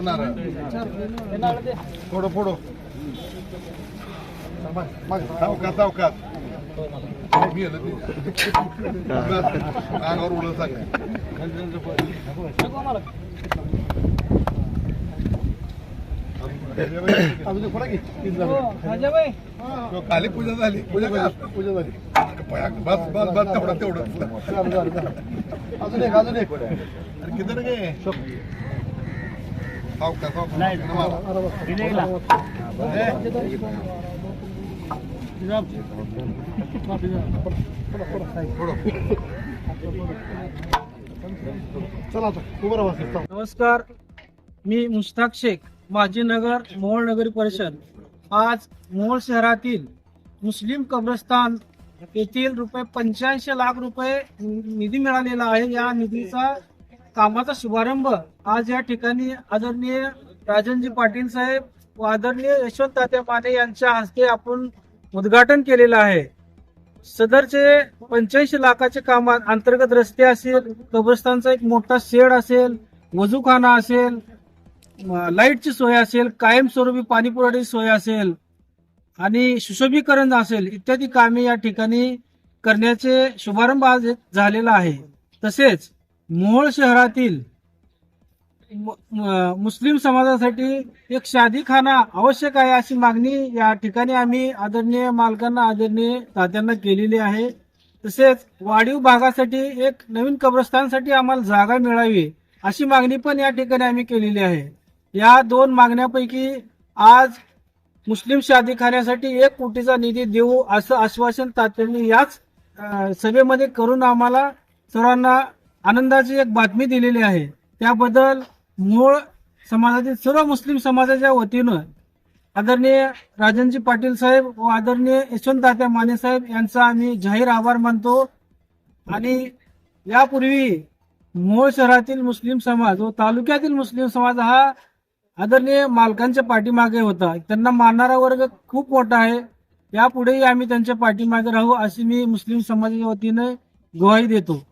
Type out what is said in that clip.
नारळ. फोडो फोडो. सावकाश सावकाश गेलं ते. अंगावर उडत सगळ्या अजून एक फोडा की? तीन झाले. तो काली पूजा झाली. पूजा काय? पूजा झाली. बस बस बस. तेवढं तेवढं. अजून एक अजून एक. किती रे नमस्कार. मी मुश्ताक शेख माजी नगर मोहोळ नगरी परिषद. आज मोहोळ शहरातील मुस्लिम कब्रस्तान येथील रुपये पंच्याऐंशी लाख रुपये निधी मिळालेला आहे. या निधीचा कामाचा शुभारंभ. आज या ठिकाणी आदरणीय राजनजी पाटील साहेब व आदरणीय यशवंत तात्या माने यांच्या हस्ते आपण उद्घाटन केलेलं आहे. सदरचे पंच्याऐंशी लाखाचे काम अंतर्गत रस्ते असेल कब्रस्तानचा एक मोठा शेड असेल वजूखाना असेल लाईटची सोय असेल कायमस्वरूपी पाणी पुरवठ्याची सोय असेल आणि सुशोभीकरण असेल इत्यादी कामे या ठिकाणी करण्याचे शुभारंभ आज झालेला आहे. तसेच मोहोळ शहरातील म- मुस्लिम समाजासाठी एक शादीखाना आवश्यक आहे अशी मागणी या ठिकाणी आम्ही आदरणीय मालकांना आदरणीय तात्यांना केलेली आहे. तसेच वाढीव भागासाठी एक नवीन कब्रस्तानसाठी आम्हाला जागा मिळावी अशी मागणी पण या ठिकाणी आम्ही केलेली आहे. या दोन मागण्यापैकी आज मुस्लिम शादीखान्यासाठी एक कोटीचा निधी देऊ असं आश्वासन तात्यांनी याच सभेमध्ये करून आम्हाला सर्वांना आनंदाची एक बातमी दिलेली आहे. त्याबद्दल मूळ समाजातील सर्व मुस्लिम समाजाच्या वतीनं आदरणीय राजनजी पाटील साहेब व आदरणीय यशवंत माने साहेब यांचा आम्ही जाहीर आभार मानतो. आणि यापूर्वी मूळ शहरातील मुस्लिम समाज व तालुक्यातील मुस्लिम समाज हा आदरणीय मालकांच्या पाठीमागे होता. त्यांना मानणारा वर्ग खूप मोठा आहे. यापुढेही आम्ही त्यांच्या पाठीमागे राहू अशी मी मुस्लिम समाजाच्या वतीने ग्वाही देतो.